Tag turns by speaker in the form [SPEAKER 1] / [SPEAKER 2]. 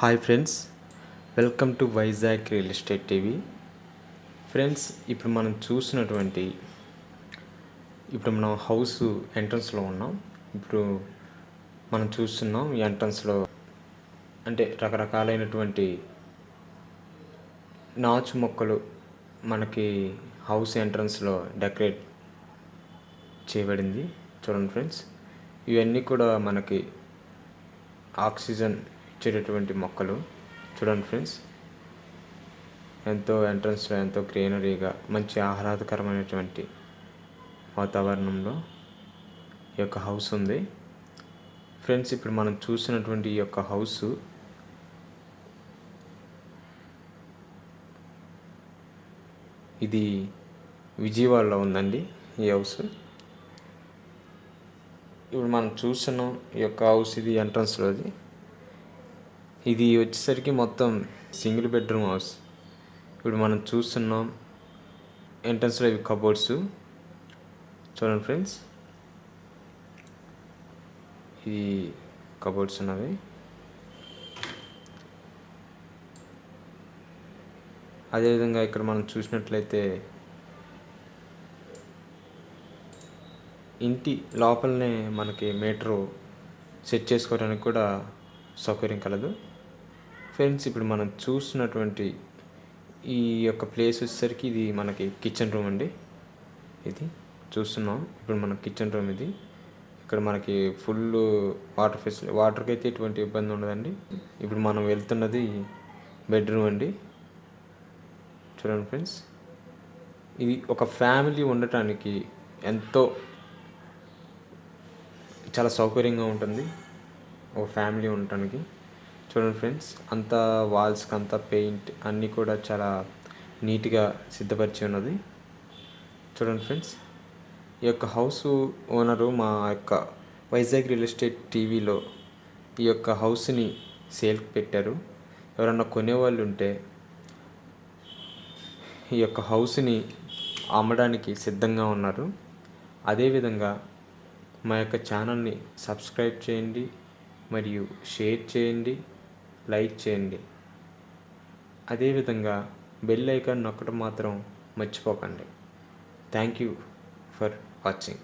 [SPEAKER 1] Hi friends welcome to Vizag real estate TV friends ఇప్పుడు మనం చూసినటువంటి ఇప్పుడు మనం హౌస్ ఎంట్రన్స్లో ఉన్నాం. ఇప్పుడు మనం చూస్తున్నాం ఈ ఎంట్రన్స్లో అంటే రకరకాలైనటువంటి నాచు మొక్కలు మనకి హౌస్ ఎంట్రన్స్లో డెకరేట్ చేయబడింది. చూడండి ఫ్రెండ్స్ ఇవన్నీ కూడా మనకి ఆక్సిజన్ ఇచ్చేటటువంటి మొక్కలు. చూడండి ఫ్రెండ్స్. ఎంతో ఎంట్రన్స్లో ఎంతో గ్రీనరీగా మంచి ఆహ్లాదకరమైనటువంటి వాతావరణంలో ఈ యొక్క హౌస్ ఉంది. ఫ్రెండ్స్ ఇప్పుడు మనం చూసినటువంటి ఈ యొక్క హౌస్ ఇది విజయవాడలో ఉందండి ఈ హౌస్. ఇప్పుడు మనం చూస్తున్నాం ఈ యొక్క హౌస్ ఇది ఎంట్రన్స్లోది ఇది వచ్చేసరికి మొత్తం సింగిల్ బెడ్రూమ్ హౌస్. ఇప్పుడు మనం చూస్తున్నాం ఎంట్రన్స్లో ఇవి కబోర్డ్స్. చూడండి ఫ్రెండ్స్. ఈ కబోర్డ్స్ ఉన్నవి. అదేవిధంగా ఇక్కడ మనం చూసినట్లయితే ఇంటి లోపలనే మనకి మీటరు సెట్ చేసుకోవడానికి కూడా సౌకర్యం కలదు. ఫ్రెండ్స్ ఇప్పుడు మనం చూసినటువంటి ఈ యొక్క ప్లేస్ వచ్చేసరికి ఇది మనకి కిచెన్ రూమ్ అండి. ఇది చూస్తున్నాం. ఇప్పుడు మన కిచెన్ రూమ్ ఇది. ఇక్కడ మనకి ఫుల్ వాటర్ ఫెసిలిటీ వాటర్కి అయితే ఎటువంటి ఇబ్బంది ఉండదండి. ఇప్పుడు మనం వెళ్తున్నది బెడ్రూమ్ అండి. చూడండి ఫ్రెండ్స్. ఇది ఒక ఫ్యామిలీ ఉండటానికి ఎంతో చాలా సౌకర్యంగా ఉంటుంది. ఒక ఫ్యామిలీ ఉండటానికి. చూడండి ఫ్రెండ్స్ అంతా వాల్స్కి అంతా పెయింట్ అన్నీ కూడా చాలా నీట్గా సిద్ధపరిచి ఉన్నది. చూడండి ఫ్రెండ్స్ ఈ యొక్క హౌస్ ఓనరు మా యొక్క వైజాగ్ రియల్ ఎస్టేట్ టీవీలో ఈ యొక్క హౌస్ని సేల్కి పెట్టారు. ఎవరన్నా కొనేవాళ్ళు ఉంటే ఈ యొక్క హౌస్ని అమ్మడానికి సిద్ధంగా ఉన్నారు. అదేవిధంగా మా యొక్క ఛానల్ని సబ్స్క్రైబ్ చేయండి మరియు షేర్ చేయండి. లైక్ చేయండి. అదేవిధంగా బెల్ ఐకాన్ నొక్కడం మాత్రం మర్చిపోకండి. Thank you for watching.